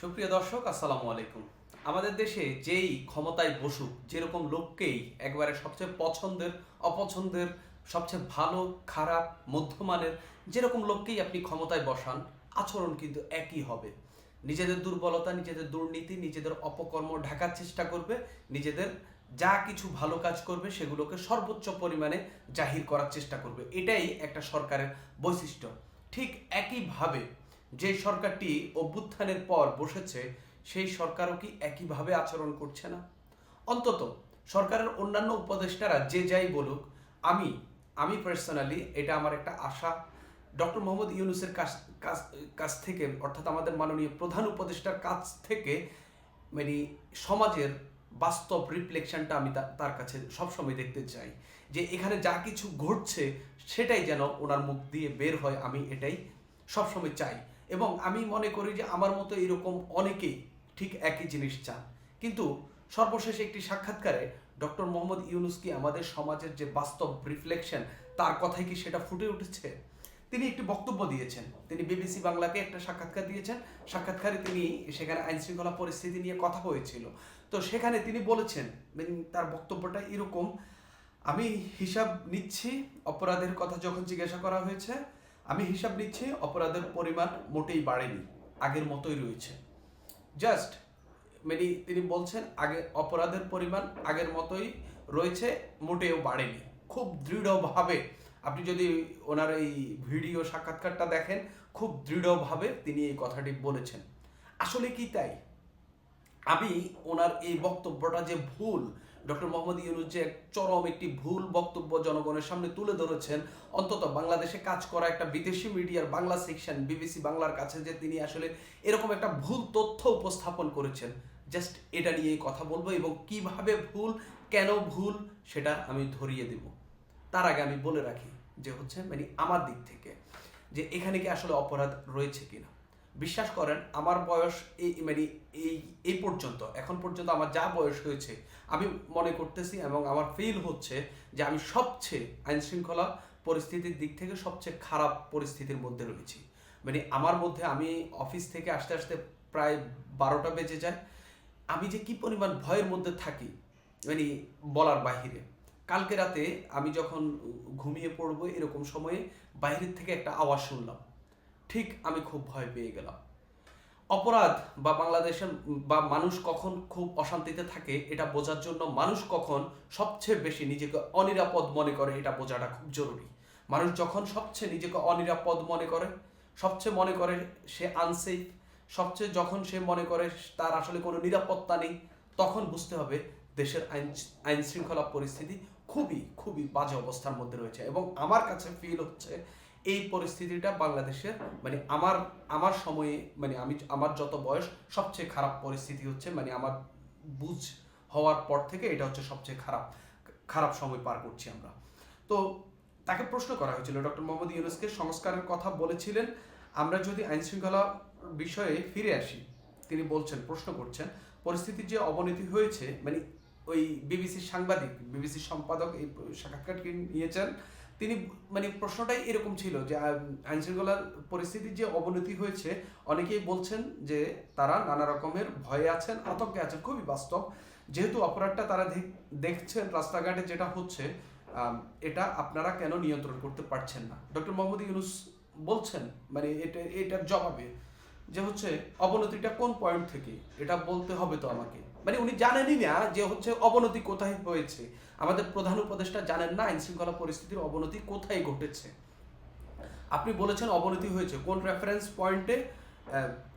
সুপ্রিয় দর্শক, আসসালামু আলাইকুম। আমাদের দেশে যেই ক্ষমতায় বসুক, যেরকম লোককেই একবারে সবচেয়ে পছন্দের, অপছন্দের, সবচেয়ে ভালো, খারাপ, মধ্যমানের, যেরকম লোককেই আপনি ক্ষমতায় বসান, আচরণ কিন্তু একই হবে। নিজেদের দুর্বলতা, নিজেদের দুর্নীতি, নিজেদের অপকর্ম ঢাকার চেষ্টা করবে, নিজেদের যা কিছু ভালো কাজ করবে, সেগুলোকে সর্বোচ্চ পরিমাণে জাহির করার চেষ্টা করবে। এটাই একটা সরকারের বৈশিষ্ট্য। ঠিক একইভাবে যে সরকারটি অভ্যুত্থানের পর বসেছে, সেই সরকারও কি একইভাবে আচরণ করছে না? অন্তত সরকারের অন্যান্য উপদেষ্টারা যে যাই বলুক, আমি আমি পার্সোনালি এটা আমার একটা আশা। ডক্টর মোহাম্মদ ইউনুসের কাছ, কাছ- থেকে, অর্থাৎ আমাদের মাননীয় প্রধান উপদেষ্টার কাছ থেকে মানে সমাজের বাস্তব রিফ্লেকশনটা আমি তার কাছে সবসময় দেখতে চাই। যে এখানে যা কিছু ঘটছে, সেটাই যেন ওনার মুখ দিয়ে বের হয়, আমি এটাই সবসময় চাই। এবং আমি মনে করি যে আমার মতো এরকম অনেকেই ঠিক একই জিনিস চান। কিন্তু সর্বশেষ একটি সাক্ষাৎকারে ডক্টর মোহাম্মদ ইউনুস কি আমাদের সমাজের যে বাস্তব রিফ্লেকশন তার কথাই কি সেটা ফুটে উঠেছে? তিনি একটি বক্তব্য দিয়েছেন। তিনি বিবিসি বাংলাকে একটা সাক্ষাৎকার দিয়েছেন। সাক্ষাৎকারে তিনি সেখানে আইন শৃঙ্খলা পরিস্থিতি নিয়ে কথা হয়েছিল। তো সেখানে তিনি বলেছেন তার বক্তব্যটা এরকম, আমি হিসাব নিচ্ছি, অপরাধের কথা যখন জিজ্ঞাসা করা হয়েছে আমি হিসাব নিচ্ছি অপরাধের পরিমাণ মোটেই বাড়েনি, আগের মতোই রয়েছে। জাস্ট মানে তিনি বলছেন আগে অপরাধের পরিমাণ আগের মতোই রয়েছে, মোটেও বাড়েনি। খুব দৃঢ়ভাবে আপনি যদি ওনার এই ভিডিও সাক্ষাৎকারটা দেখেন, খুব দৃঢ়ভাবে তিনি এই কথাটি বলেছেন। আসলে কি তাই? আমি ওনার এই বক্তব্যটা যে ভুল ডক্টর মোহাম্মদ ইউনুস যে চরম একটি ভুল বক্তব্য জনগণের সামনে তুলে ধরেছেন, অন্তত বাংলাদেশে কাজ করা একটা বিদেশি মিডিয়ার বাংলা সেকশন, বিবিসি বাংলার কাছে যে তিনি আসলে এরকম একটা ভুল তথ্য উপস্থাপন করেছেন। জাস্ট এটা নিয়ে কথা বলব এবং কীভাবে ভুল, কেন ভুল সেটা আমি ধরিয়ে দেব। তার আগে আমি বলে রাখি যে হচ্ছে মানে আমার দিক থেকে যে এখানে কি আসলে অপরাধ রয়েছে কিনা। বিশ্বাস করেন, আমার বয়স এই মানে এই এই পর্যন্ত, এখন পর্যন্ত আমার যা বয়স হয়েছে, আমি মনে করতেছি এবং আমার ফিল হচ্ছে যে আমি সবচেয়ে আইন শৃঙ্খলা পরিস্থিতির দিক থেকে সবচেয়ে খারাপ পরিস্থিতির মধ্যে রয়েছি। মানে আমার মধ্যে আমি অফিস থেকে আসতে আসতে প্রায় বারোটা বেজে যায়। আমি যে কি পরিমাণ ভয়ের মধ্যে থাকি মানে বলার বাহিরে। কালকে রাতে আমি যখন ঘুমিয়ে পড়ব এরকম সময়ে বাইরের থেকে একটা আওয়াজ শুনলাম। ঠিক আমি খুব ভয় পেয়ে গেলাম। অপরাধ বা বাংলাদেশের, বা মানুষ কখন খুব অশান্তিতে থাকে এটা বোঝার জন্য মানুষ কখন সবচেয়ে বেশি নিজেকে অনিরাপদ মনে করে এটা বোঝাটা খুব জরুরি। মানুষ যখন সবচেয়ে নিজেকে অনিরাপদ মনে করে, সবচেয়ে মনে করে সে আনসেফ সবচেয়ে যখন সে মনে করে তার আসলে কোনো নিরাপত্তা নেই, তখন বুঝতে হবে দেশের আইন আইন শৃঙ্খলা পরিস্থিতি খুবই খুবই বাজে অবস্থার মধ্যে রয়েছে এবং আমার কাছে ফিল হচ্ছে এই পরিস্থিতিটা বাংলাদেশের মানে আমার আমার সময়ে মানে আমি আমার যত বয়স, সবচেয়ে খারাপ পরিস্থিতি হচ্ছে মানে আমার বুঝ হওয়ার পর থেকে এটা হচ্ছে সবচেয়ে খারাপ খারাপ সময় পার করছি আমরা। তো তাকে প্রশ্ন করা হয়েছিল, ডক্টর মোহাম্মদ ইউনুসকে সংস্কারের কথা বলেছিলেন। আমরা যদি আইন শৃঙ্খলা বিষয়ে ফিরে আসি, তিনি বলছেন, প্রশ্ন করছেন পরিস্থিতির যে অবনতি হয়েছে মানে ওই বিবিসির সাংবাদিক, বিবিসির সম্পাদক এই সাক্ষাৎকারটি নিয়েছেন তিনি মানে প্রশ্নটাই এরকম ছিল যে আইন শৃঙ্খলার পরিস্থিতির যে অবনতি হয়েছে, অনেকেই বলছেন যে তারা নানা রকমের ভয়ে আছেন, আতঙ্কে আছেন, খুবই বাস্তব। যেহেতু অপরাধটা তারা দেখ- দেখছেন রাস্তাঘাটে যেটা হচ্ছে এটা আপনারা কেন নিয়ন্ত্রণ করতে পারছেন না? ডক্টর মোহাম্মদ ইউনুস বলছেন মানে এটা, এটার জবাবে যে হচ্ছে, অবনতিটা কোন পয়েন্ট থেকে? এটা বলতে হবে তো আমাকে। মানে উনি জানেনই না যে হচ্ছে অবনতি কোথায় হয়েছে। আমাদের প্রধান উপদেষ্টা জানেন না আইন শৃঙ্খলা পরিস্থিতির অবনতি কোথায় ঘটেছে। আপনি বলেছেন অবনতি হয়েছে। কোন রেফারেন্স পয়েন্টে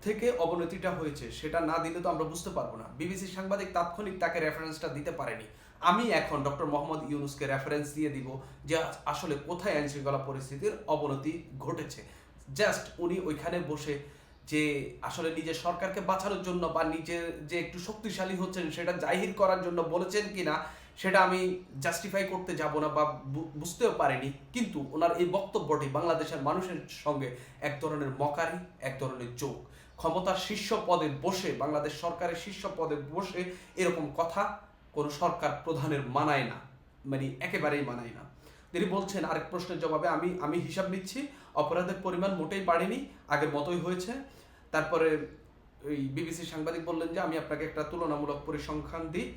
থেকে অবনতিটা হয়েছে সেটা না দিলে তো আমরা বুঝতে পারব না। বিবিসি সাংবাদিক তাৎক্ষণিক তাকে রেফারেন্সটা দিতে পারেনি। আমি এখন ডক্টর মোহাম্মদ ইউনুসকে রেফারেন্স দিয়ে দিব যে আসলে কোথায় আইন শৃঙ্খলা পরিস্থিতির অবনতি ঘটেছে। জাস্ট উনি ওইখানে বসে যে আসলে নিজের সরকারকে বাঁচানোর জন্য বা নিজের যে একটু শক্তিশালী হচ্ছেন সেটা জাহির করার জন্য বলেছেন কিনা, সেটা আমি জাস্টিফাই করতে যাব না বা বুঝতেও পারিনি। কিন্তু ওনার এই বক্তব্যটি বাংলাদেশের মানুষের সঙ্গে এক ধরনের মকারি, এক ধরনের যোগ ক্ষমতার শীর্ষ পদে বসে, বাংলাদেশ সরকারের শীর্ষ পদে বসে এরকম কথা কোনো সরকার প্রধানের মানায় না। মানে একেবারেই মানায় না। তিনি বলছেন, আরেক প্রশ্নের জবাবে আমি আমি হিসাব নিচ্ছি, অপরাধের পরিমাণ মোটেই বাড়েনি, আগের মতোই হয়েছে। তারপরে ওই বিবিসি সাংবাদিক বললেন যে, আমি আপনাকে একটা তুলনামূলক পরিসংখ্যান দিই।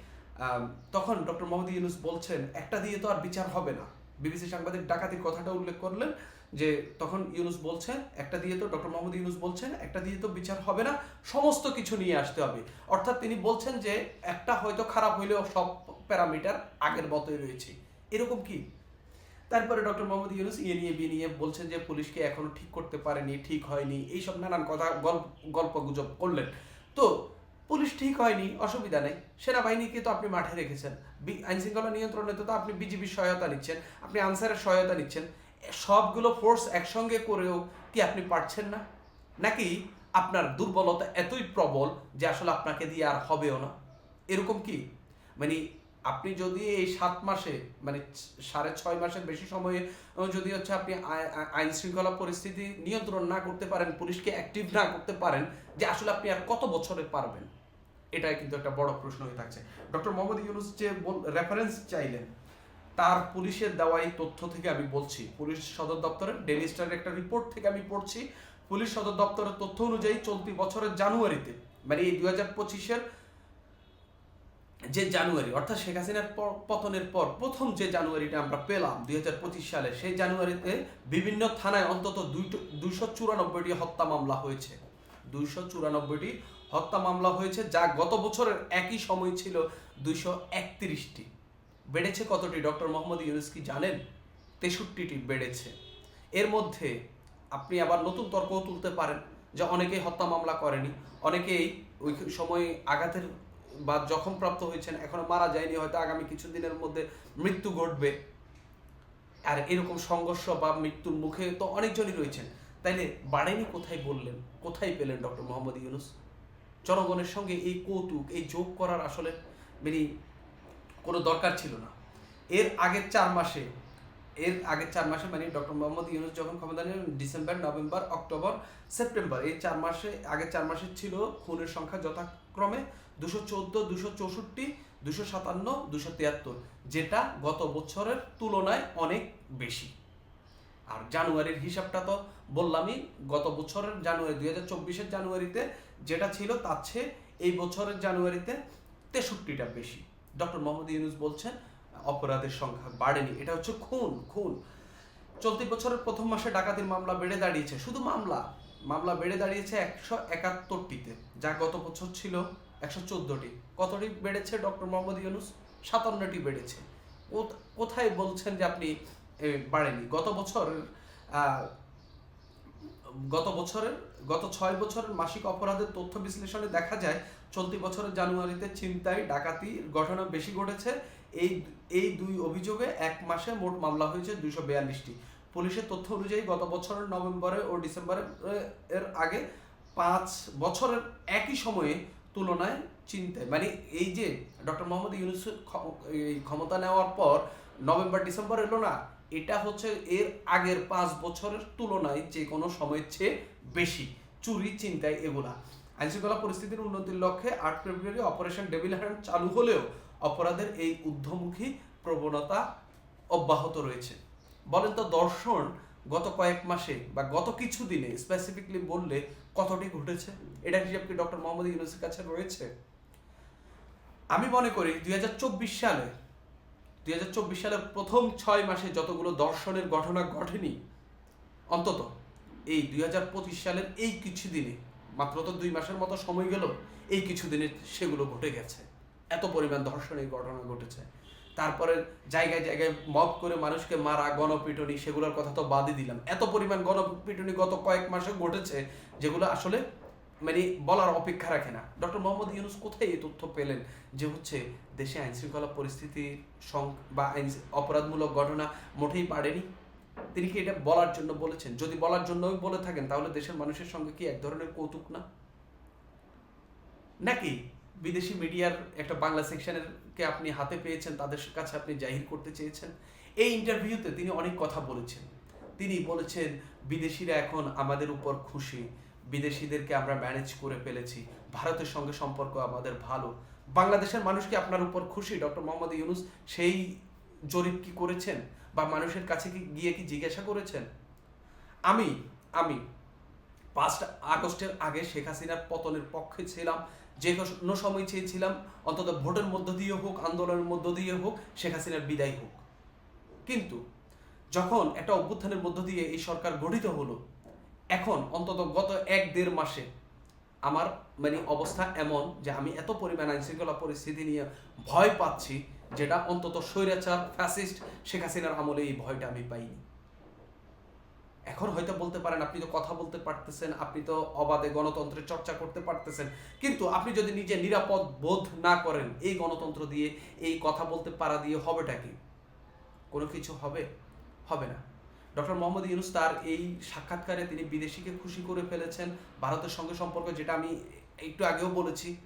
তখন ডক্টর মোহাম্মদ ইউনুস বলছেন, একটা দিয়ে তো আর বিচার হবে না। বিবিসি সাংবাদিক ডাকাতির কথাটা উল্লেখ করলেন যে, তখন ইউনুস বলছেন, একটা দিয়ে তো, ডক্টর মোহাম্মদ ইউনুস বলছেন, একটা দিয়ে তো বিচার হবে না, সমস্ত কিছু নিয়ে আসতে হবে। অর্থাৎ তিনি বলছেন যে, একটা হয়তো খারাপ হইলেও সব প্যারামিটার আগের মতোই রয়েছে। এরকম কি? তারপরে ডক্টর মোহাম্মদ ইউনুস ইয়ে নিয়ে বিয়ে নিয়ে বলছেন যে পুলিশকে এখনও ঠিক করতে পারেনি, ঠিক হয়নি, এইসব নানান কথা গল্প গুজব করলেন। তো পুলিশ ঠিক হয়নি, অসুবিধা নেই। সেনাবাহিনীকে তো আপনি মাঠে রেখেছেন। আইন শৃঙ্খলা নিয়ন্ত্রণে তো আপনি বিজিবির সহায়তা নিচ্ছেন, আপনি আনসারের সহায়তা নিচ্ছেন। সবগুলো ফোর্স একসঙ্গে করেও কি আপনি পারছেন না? নাকি আপনার দুর্বলতা এতই প্রবল যে আসলে আপনাকে দিয়ে আর হবেও না? এরকম কি? মানে আপনি যদি এই সাত মাসে মানে সাড়ে ছয় মাসের বেশি সময়ে যদি হচ্ছে আপনি আই- আই- আইন শৃঙ্খলা পরিস্থিতি নিয়ন্ত্রণ না করতে পারেন, পুলিশকে অ্যাক্টিভ না করতে পারেন, যে আসলে আপনি আর কত বছরে পারবেন? এটাই কিন্তু একটা বড় প্রশ্ন হয়ে থাকছে। ডক্টর মোহাম্মদ ইউনুস যে রেফারেন্স চাইলেন, তার পুলিশের দেওয়া এই তথ্য থেকে আমি বলছি। পুলিশ সদর দপ্তরের ডেলি স্টারের একটা রিপোর্ট থেকে আমি পড়ছি। পুলিশ সদর দপ্তরের তথ্য অনুযায়ী চলতি বছরের জানুয়ারিতে মানে এই দুই হাজার পঁচিশের যে জানুয়ারি, অর্থাৎ শেখ হাসিনার পতনের পর প্রথম যে জানুয়ারিটা আমরা পেলাম দু হাজার পঁচিশ সালে, সেই জানুয়ারিতে বিভিন্ন থানায় অন্তত দুইশো চুরানব্বইটি হত্যা মামলা হয়েছে। দুইশো চুরানব্বইটি হত্যা মামলা হয়েছে, যা গত বছরের একই সময় ছিল দুইশো একত্রিশটি। বেড়েছে কতটি? ডক্টর মোহাম্মদ ইউনুস কি জানেন? তেষট্টিটি বেড়েছে। এর মধ্যে আপনি আবার নতুন তর্কও তুলতে পারেন যে অনেকেই হত্যা মামলা করেনি, অনেকেই ওই সময় আঘাতের বা জখমপ্রাপ্ত হয়েছেন, এখনও মারা যায়নি, হয়তো আগামী কিছুদিনের মধ্যে মৃত্যু ঘটবে। আর এরকম সংঘর্ষ বা মৃত্যুর মুখে তো অনেকজনই রয়েছেন। তাইলে বাড়েনি কোথায় বললেন? কোথায় পেলেন ডক্টর মোহাম্মদ ইউনুস? জনগণের সঙ্গে এই কৌতুক, এই যোগ করার আসলে মানে কোনো দরকার ছিল না। এর আগের চার মাসে, এর আগের চার মাসে মানে ডক্টর মোহাম্মদ ইউনুস যখন ক্ষমতা নেন, ডিসেম্বর, নভেম্বর, অক্টোবর, সেপ্টেম্বর, এই চার মাসে, আগের চার মাসে ছিল খুনের সংখ্যা যথাক্রমে দুশো চোদ্দ, দুশো চৌষট্টি, দুশো সাতান্ন, দুশো তিয়াত্তর, যেটা গত বছরের তুলনায় অনেক বেশি। আর জানুয়ারির হিসাবটা তো বললামই, গত বছরের জানুয়ারি, দুই হাজার চব্বিশের জানুয়ারিতে যেটা ছিল তার চেয়ে এই বছরের জানুয়ারিতে তেষট্টিটা বেশি। ডক্টর মোহাম্মদ ইউনুস বলছেন, অপরাধের সংখ্যা বাড়েনি। এটা হচ্ছে খুন খুন। চলতি বছরের প্রথম মাসে ডাকাতির মামলা বেড়ে দাঁড়িয়েছে। শুধু মামলা মামলা বেড়ে দাঁড়িয়েছে একশো একাত্তরটিতে, যা গত বছর ছিল একশো চোদ্দটি। কতটি বেড়েছে? ডক্টর মোহাম্মদ ইউনুস? সাতান্নটি বেড়েছে। কোথ- কোথায় বলছেন যে আপনি বাড়েনি? গত বছর গত বছরের, গত ছয় বছরের মাসিক অপরাধের তথ্য বিশ্লেষণে দেখা যায়, চলতি বছরের জানুয়ারিতে ছিনতাই ডাকাতি ঘটনা বেশি ঘটেছে। এই এই দুই অভিযোগে এক মাসে মোট মামলা হয়েছে দুইশো বিয়াল্লিশটি। পুলিশের তথ্য অনুযায়ী গত বছরের নভেম্বরে ও ডিসেম্বরে এর আগে পাঁচ বছরের একই সময়ে তুলনায় চিন্তায় মানে এই যে ডক্টর মোহাম্মদ ইউনুস ক্ষমতা নেওয়ার পর নভেম্বর, ডিসেম্বর এলো না, এটা হচ্ছে এর আগের পাঁচ বছরের তুলনায় যে কোনো সময়ের চেয়ে বেশি। চুরি চিন্তায় এগুলা। আইনশৃঙ্খলা পরিস্থিতির উন্নতির লক্ষ্যে আট ফেব্রুয়ারি অপারেশন ডেভিল হ্যান্ড চালু হলেও অপরাধের এই ঊর্ধ্বমুখী প্রবণতা অব্যাহত রয়েছে। বলেন তো দর্শন গত কয়েক মাসে বা গত কিছু দিনে স্পেসিফিকলি বললে কতটি ঘটেছে? এটা হিসাব কি ডক্টর মোহাম্মদ ইউনুসের কাছে রয়েছে? আমি মনে করি দুই হাজার চব্বিশ সালে, দুই সালের প্রথম ছয় মাসে যতগুলো দর্শনের ঘটনা ঘটেনি, অন্তত এই দুই হাজার পঁচিশ সালের এই কিছু দিনে, মাত্র তো দুই মাসের মতো সময় গেল, এই কিছু দিনে সেগুলো ঘটে গেছে। এত পরিমাণ ধর্ষণের ঘটনা ঘটেছে। তারপরে জায়গায় জায়গায় মব করে মানুষকে মারা, গণপিটনি সেগুলোর কথা তো বাদই দিলাম। এত পরিমাণ গণপিটনি গত কয়েক মাসে ঘটেছে, যেগুলো আসলে মানে বলার অপেক্ষা রাখে না। ডক্টর মোহাম্মদ ইউনুস কোথায় এই তথ্য পেলেন? যে হচ্ছে দেশে আইন শৃঙ্খলা পরিস্থিতির সং- বা আইন অপরাধমূলক ঘটনা মোটেই পারেনি তিনি কি এটা বলার জন্য বলেছেন? যদি বলার জন্যই বলে থাকেন, তাহলে দেশের মানুষের সঙ্গে কি এক ধরনের কৌতুক না? নাকি? বিদেশি মিডিয়ার একটা বাংলা সেকশনের কে আপনি হাতে পেয়েছেন, তাদের কাছে আপনি জাহির করতে চেয়েছেন। এই ইন্টারভিউতে তিনি অনেক কথা বলেছেন। তিনি বলেছেন, বিদেশিরা এখন আমাদের উপর খুশি, বিদেশিদেরকে আমরা ম্যানেজ করে ফেলেছি, ভারতের সঙ্গে সম্পর্ক আমাদের ভালো। বাংলাদেশের মানুষ কি আপনার উপর খুশি? ডক্টর মোহাম্মদ ইউনুস সেই জরিপ কি করেছেন? বা মানুষের কাছে কি গিয়ে কি জিজ্ঞাসা করেছেন? আমি আমি পাঁচটা আগস্টের আগে শেখ হাসিনার পতনের পক্ষে ছিলাম। যে কোনো সময় চেয়েছিলাম, অন্তত ভোটের মধ্য দিয়ে হোক, আন্দোলনের মধ্য দিয়ে হোক, শেখ হাসিনার বিদায় হোক। কিন্তু যখন একটা অভ্যুত্থানের মধ্য দিয়ে এই সরকার গঠিত হলো, এখন অন্তত গত এক দেড় মাসে আমার মানে অবস্থা এমন যে আমি এত পরিমাণ আইন শৃঙ্খলা পরিস্থিতি নিয়ে ভয় পাচ্ছি, যেটা অন্তত স্বৈরাচার, ফ্যাসিস্ট, শেখ হাসিনার আমলে এই ভয়টা আমি পাইনি। এখন হয়তো বলতে পারেন, আপনি তো কথা বলতে পারতেছেন, আপনি তো অবাধে গণতন্ত্রের চর্চা করতে পারতেছেন। কিন্তু আপনি যদি নিজে নিরাপদ বোধ না করেন, এই গণতন্ত্র দিয়ে, এই কথা বলতে পারা দিয়ে হবেটা কি? কোনো কিছু হবে? হবে না। ডক্টর মোহাম্মদ ইউনুস তার এই সাক্ষাৎকারে তিনি বিদেশিকে খুশি করে ফেলেছেন। ভারতের সঙ্গে সম্পর্ক, যেটা আমি একটু আগেও বলেছি।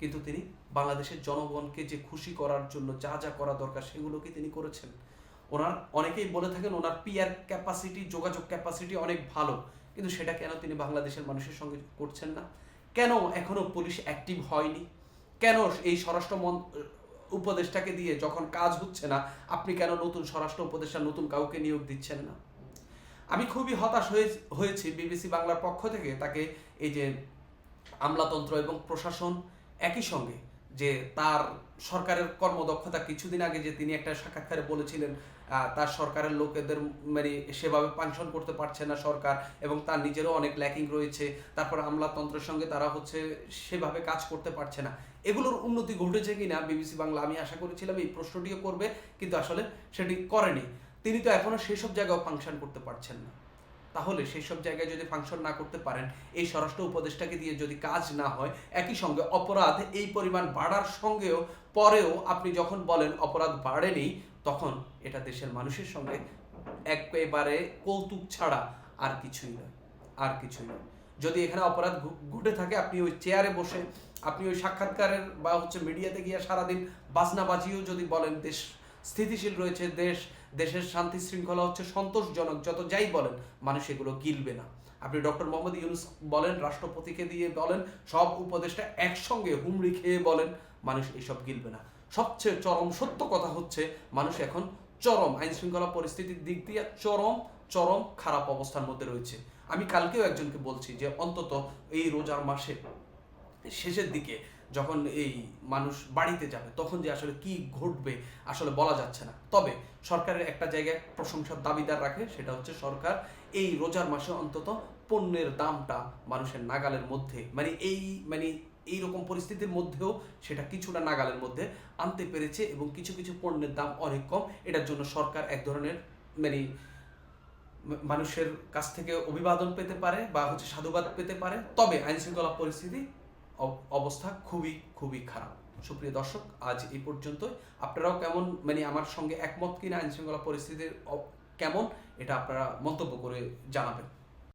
কিন্তু তিনি বাংলাদেশের জনগণকে যে খুশি করার জন্য যা যা করা দরকার সেগুলোকে তিনি করেছেন? ওনার অনেকেই বলে থাকেন ওনার পিয়ার ক্যাপাসিটি যোগাযোগ ক্যাপাসিটি অনেক ভালো। কিন্তু সেটা কেন তিনি বাংলাদেশের মানুষের সঙ্গে করছেন না? কেন এখনও পুলিশ অ্যাক্টিভ হয়নি? কেন এই স্বরাষ্ট্র উপদেষ্টাকে দিয়ে যখন কাজ হচ্ছে না, আপনি কেন নতুন স্বরাষ্ট্র উপদেষ্টা, নতুন কাউকে নিয়োগ দিচ্ছেন না? আমি খুবই হতাশ হয়ে হয়েছি বিবিসি বাংলার পক্ষ থেকে তাকে এই যে আমলাতন্ত্র এবং প্রশাসন একই সঙ্গে যে তার সরকারের কর্মদক্ষতা কিছুদিন আগে যে তিনি একটা সাক্ষাৎকারে বলেছিলেন তার সরকারের লোকেদের মানে সেভাবে ফাংশন করতে পারছে না সরকার এবং তার নিজেরও অনেক ল্যাকিং রয়েছে। তারপর আমলাতন্ত্রের সঙ্গে তারা হচ্ছে সেভাবে কাজ করতে পারছে না। এগুলোর উন্নতি ঘটেছে কিনা বিবিসি বাংলা আমি আশা করেছিলাম এই প্রশ্নটিও করবে, কিন্তু আসলে সেটি করেনি। তিনি তো এখনও সেসব জায়গায় ফাংশন করতে পারছেন না। তাহলে সেই সব জায়গায় যদি ফাংশন না করতে পারেন, এই স্বরাষ্ট্র উপদেষ্টাকে দিয়ে যদি কাজ না হয়, একই সঙ্গে অপরাধ এই পরিমাণ বাড়ার সঙ্গেও পরেও আপনি যখন বলেন অপরাধ বাড়েনি তখন এটা দেশের মানুষের সঙ্গে একেবারে কৌতুক ছাড়া আর কিছুই নয়, আর কিছুই নয়। যদি এখানে অপরাধ ঘটে থাকে, আপনি ওই চেয়ারে বসে, আপনি ওই সাক্ষাৎকারের বা হচ্ছে মিডিয়াতে গিয়ে সারাদিন বাজনা বাজিয়েও যদি বলেন, দেশ স্থিতিশীল রয়েছে, দেশ, দেশের শান্তি শৃঙ্খলা হচ্ছে সন্তোষজনক, যত যাই বলেন, মানুষ এগুলো গিলবে না। আপনি ডক্টর মোহাম্মদ ইউনুস বলেন, রাষ্ট্রপতিকে দিয়ে বলেন, সব উপদেষ্টা একসঙ্গে হুমড়ি খেয়ে বলেন, মানুষ এসব গিলবে না। সবচেয়ে চরম সত্য কথা হচ্ছে মানুষ এখন চরম আইন শৃঙ্খলা পরিস্থিতির দিক দিয়ে চরম চরম খারাপ অবস্থার মধ্যে রয়েছে। আমি কালকেও একজনকে বলছি যে অন্তত এই রোজার মাসে, শেষের দিকে যখন এই মানুষ বাড়িতে যাবে, তখন যে আসলে কি ঘটবে আসলে বলা যাচ্ছে না। তবে সরকারের একটা জায়গায় প্রশংসার দাবিদার রাখে, সেটা হচ্ছে সরকার এই রোজার মাসে অন্তত পণ্যের দামটা মানুষের নাগালের মধ্যে মানে এই মানে এইরকম পরিস্থিতির মধ্যেও সেটা কিছুটা নাগালের মধ্যে আনতে পেরেছে এবং কিছু কিছু পণ্যের দাম অনেক কম। এটার জন্য সরকার এক ধরনের মানে মানুষের কাছ থেকে অভিবাদন পেতে পারে বা হচ্ছে সাধুবাদ পেতে পারে। তবে আইন শৃঙ্খলা পরিস্থিতি অব- অবস্থা খুবই খুবই খারাপ। সুপ্রিয় দর্শক, আজ এই পর্যন্তই। আপনারাও কেমন মানে আমার সঙ্গে একমত কিনা আইন শৃঙ্খলা পরিস্থিতির কেমন, এটা আপনারা মন্তব্য করে জানাবেন।